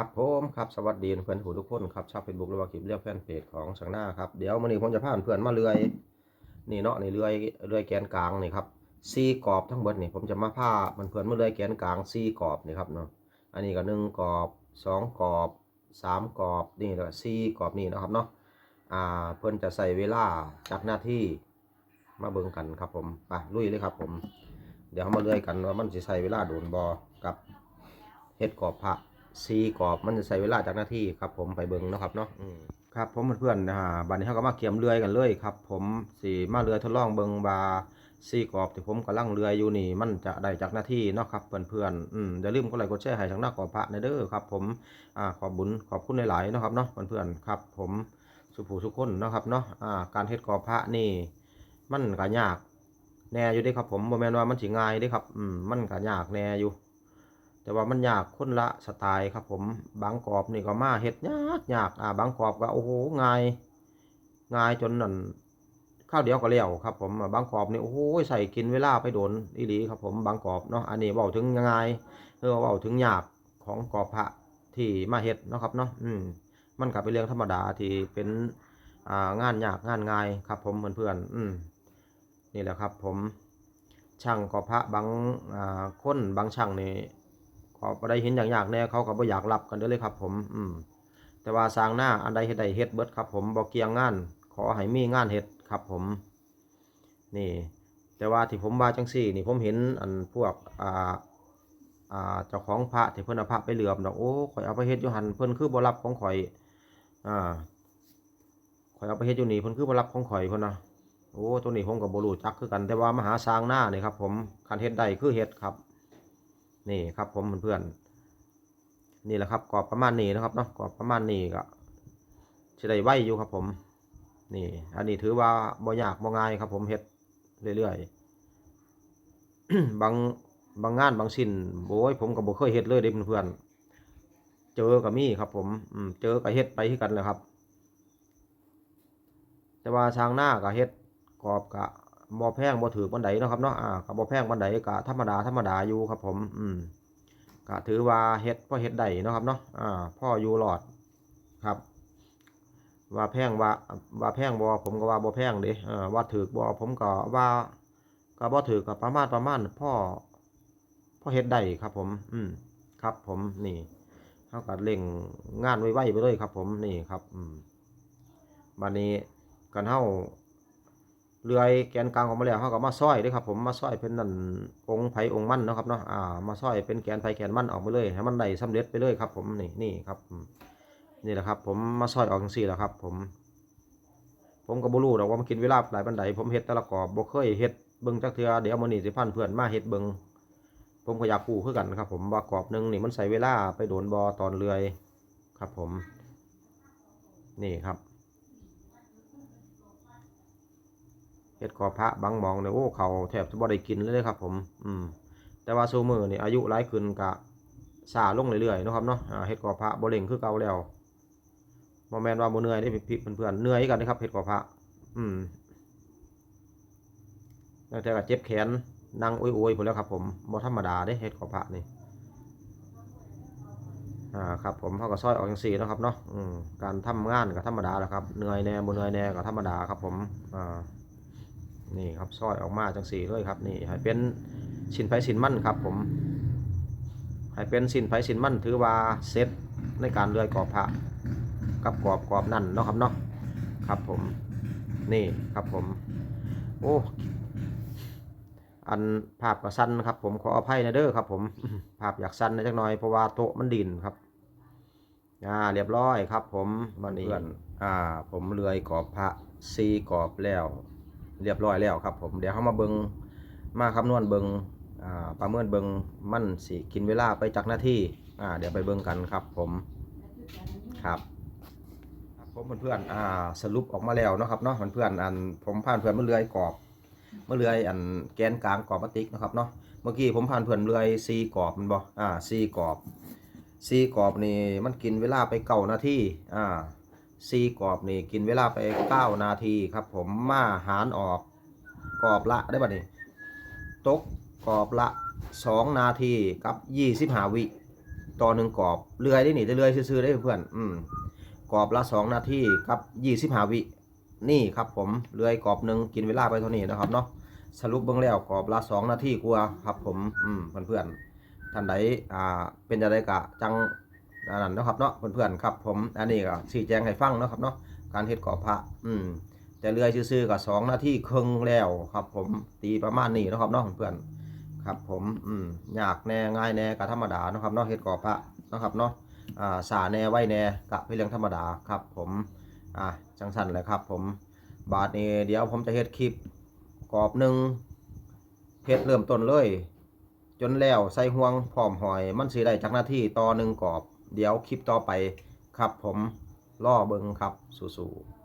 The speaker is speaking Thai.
ครับผมครับสวัสดีเพื่อนผู้ทุกคนครับชาวเฟซบุ๊กหรือว่าคลิปเรียกแฟนเพจของสังหน้าครับเดี๋ยววันนี้ผมจะพาเพื่อนมาเลื่อยนี่เนาะนี่เลื่อยเลื่อยแกนกลางนี่ครับซีกรอบทั้งหมดนี่ผมจะมาพาเพื่อนมาเลื่อยแกนกลางซีกรอบนี่ครับเนาะอันนี้ก็หนึ่งกรอบสองกรอบสามกรอบนี่แล้วซีกรอบนี่นะครับเนาะอ่าเพื่อนจะใส่เวลาจากหน้าที่มาเบิ่งกันครับผมไปลุยเลยครับผม เดี๋ยวมาเลื่อยกันว่ามันจะใส่เวลาโดนบอกับเฮ็ดกรอบพระ ซีกรอบมันจะใส่เวลาจากหน้าที่ครับผมไปเบิ่งนะครับเนาะครับผมเพื่อนๆนะฮะบัดนี้เราก็มาเกียมเลื่อยกันเลยครับ ผมสีมาเลื่อยทดลองเบิงบาซีกรอบที่ผมกำลังเลื่อยอยู่นี่มันจะได้จากหน้าที่เนาะครับเพื่อนๆอืมอย่าลืมกดไลค์กดแชร์ให้ทางหน้ากรอบพระในเด้อครับ ผมอ่าขอบบุญขอบคุณหลายๆเนาะครับเนาะเพื่อนๆครับ ผมสุภูสุขคนนะครับเนาะอ่าการเฮ็ดกรอบพระนี่ มันก็ยากแน่อยู่ด้ครับผมบ่แม่นว่ามันสิง่ายด้ครับอืมมันก็ยากแน่อยู่ แต่ว่ามันยากคนละสไตล์ครับผมบางกรอบนี่ก็มาเฮ็ดยากยากอ่าบางกรอบก็โอ้โหง่ายง่ายจนนั่นข้าวเดียวก็แล้วครับผมบางกรอบนี่โอ้โหใส่กินเวลาไปโดนอีหลีครับผมบางกรอบเนาะอันนี้เว้าถึงง่ายเออเว้าถึงยากของกรอบพระที่มาเฮ็ดนะครับเนาะอืมมันก็เป็นเรื่องธรรมดาที่เป็นอ่างานยากงานง่ายครับ ผมเพื่อนๆอืมนี่แหละครับ ผมช่างก็พระบางอ่าคนบางช่างนี่ ก็บ่ได้เห็นอย่างยากแน่เขาก็บ่อยากรับกันเด้อเลยครับ ผม อืม แต่ว่าสร้างหน้าอันใดเฮ็ดได้เฮ็ดเบิดครับ ผมบ่เกี่ยงงาน ขอให้มีงานเฮ็ดครับ ผม นี่ แต่ว่าที่ผมว่าจังซี่ นี่ผมเห็นอันพวกอ่าอ่าเจ้าของพระที่เพิ่นเอาพระไปเหลือมดอกโอ้ข่อยเอาไปเฮ็ดอยู่หันเพิ่นคือบ่รับของข่อย อ่าข่อยเอาไปเฮ็ดอยู่นี่เพิ่นคือบ่รับของข่อยเพิ่นนะโอ้ตัวนี้ผมกับบรูจักคือกันแต่ว่ามหาสร้างหน้านี่ครับ ผมคันเฮ็ดได้คือเฮ็ดครับ นี่ครับผมเพื่อนๆนี่แหละครับกรอบประมาณนี้นะครับเนาะกรอบประมาณนี้ก็จะได้ไวอยู่ครับผม นี่ อันนี้ถือว่าบ่ยากบ่ง่ายครับ ผมเฮ็ดเรื่อยๆบางบางงานบางชิ้นโอ้ยผมก็บบ่เคยเฮ็ดเลยเด้เพื่อนๆเจอก็มีครับ ผมอืมเจอก็เฮ็ดไปคือกันแหละครับ แต่ว่าทางหน้าก็เฮ็ดกรอบกะ บ่แพงบ่ถือบันไดเนาะครับเนาะอ่าก็บ่แพงบันไดก็ธรรมดาธรรมดาอยู่ครับผมอืมก็ถือว่าเฮ็ดพ่อเฮ็ดได้เนาะครับเนาะอ่าพ่ออยู่หลอดครับ ว่าแพงว่าว่าแพงบ่ผมก็ว่าบ่แพงเด้อ่าว่าถือบ่ผมก็ว่าก็บ่ถือก็ประมาณประมาณพ่อพ่อเฮ็ดได้ครับผม อืมครับ ผมนี่เฮาก็เร่งงานไวๆไปเลยครับ ผมนี่ครับ อืมบัดนี้กันเฮา เลื่อยแกนกลางออกมาแล้วเฮาก็มาซอยด้อครับผมมาซอยเป็นนั่นองค์ไผ่องค์มันนะครับเนาะอ่ามาซอยเป็นแกนไผ่แกนมันออกมาเลยให้มันได้สำเร็จไปเลยครับ ผมนี่นี่ครับนี่แหละครับ ผมมาซอยออกจังซี่แหละครับ ผม ผมก็บ่รู้ดอกว่ามันกินเวลาหลายปานใดผมเฮ็ดแต่ละกรอบบ่เคยเฮ็ดเบิ่งจักเทือเดี๋ยวมื้อนี้สิพาเพื่อนมาเฮ็ดเบิ่งผมก็อยากรู้คือกันครับ ผมว่ากอบหนึงนี่มันใช้เวลาไปโดนบ่ตอนเลื่อยครับ ผม นี่ครับ เฮ็ ดกอพระบางหมองเนี่ยโอ้เขาแทบจะบ่ได้กินเลยครับ ผม อืม แต่ว่าโซมือนี่อายุหลายขึ้นกะซาลงเรื่อยๆนะครับเนาะเฮ็ดกอพระบ่เร่งคือเก่าแล้วบ่แม่นว่าบ่เหนื่อยได้พี่เพื่อนๆเหนื่อยกันนะครับเฮ็ดกอพระ อืมตั้งแต่ก็เจ็บแขนนั่งโอยๆพุ่นแล้วครับ ผมบ่ธรรมดาเด้เฮ็ดกอพระนี่อ่าครับผมเฮาก็ซอยออกจังซี่นะครับเนาะอืมการทำงานก็ธรรมดาแหละครับเหนื่อยแน่บ่เหนื่อยแน่ก็ธรรมดาครับผมอ่า นี่ครับซอยออกมาจังสีเลยครับนี่ให้เป็นสินไผสินมั่นครับผมให้เป็นสินไผสินมั่นถือว่าเซตในการเลื่อยกรอบพระกับกรอบกรอบนั่นเนาะครับเนาะครับผมนี่ครับผม โอ้อันภาพก็สั้นครับ ผมขออภัยนะเด้อครับ ผมภาพอยากสั้นนะจักหน่อยเพราะว่าโต๊ะมันดินครับอ่าเรียบร้อยครับ ผมวันนี้อ่า ผมเลื่อยกรอบพระซีกรอบแล้ว เรียบร้อยแล้วครับผมเดี๋ยวเขามาเบิงมาคำนวณเบิงประเมินเบิงมั่นสิกินเวลาไปจากหน้าที่อ่าเดี๋ยวไปเบิงกันครับผมครับผมเพื่อนๆสรุปออกมาแล้วนะครับเนาะเพื่อนๆอันผมผ่านเพื่อนมาเลื่อยกรอบมาเลื่อยอันแกนกลางกรอบพลาสติกนะครับเนาะเมื่อกี้ผมผ่านเพื่อนเลื่อยซีกรอบมันบ่อ่าซีกรอบซีกรอบนี่มันกินเวลาไปเก่านาทีอ่า ซีกรอบนี่กินเวลาไป9นาทีครับ ผมมาหารออกกรอบละได้ป่ะนี่ตกกรอบละ2นาทีกับ25วิต่อหนึ่งกรอบเลื่อยได้หนิได้เลื่อยซื่อได้เพื่อนอืมกรอบละสองนาทีกับยี่สิบหาวินี่ครับผมเลื่อยกรอบหนึ่งกินเวลาไปเท่านี้นะครับเนาะสรุปเบื้องแล้วกรอบละสองนาทีกว่าครับผมอืมเพื่อนๆท่านใดอ่าเป็นอะไรกะจัง อันนั้นนะครับเนาะเพื่อนๆครับผมอันนี้ก็ชี้แจงให้ฟังนะครับเนาะการเฮ็ดกรอบพระอืมแต่เรือซื่อๆกับสองนาทีครึ่งแล้วครับ ผมตีประมาณนี้นะครับเนาะเพื่อนๆครับ ผมอืมยากแน่ง่ายแน่กับธรรมดานะครับเนาะเฮ็ดกรอบพระนะครับเนาะอ่าสาแน่ไว้แน่กับเป็นเรื่องธรรมดาครับ ผมอ่าจังสันเลยครับ ผมบาทนี้เดี๋ยวผมจะเฮ็ดคลิปกรอบหนึ่งเฮ็ดเริ่มต้นเลย จนแล้วใส่ห่วงพร้อมหอยมันสีได้จากหน้าที่ต่อหนึ่งกรอบ เดี๋ยวคลิปต่อไปครับผมล่อเบิงครับสู้ๆ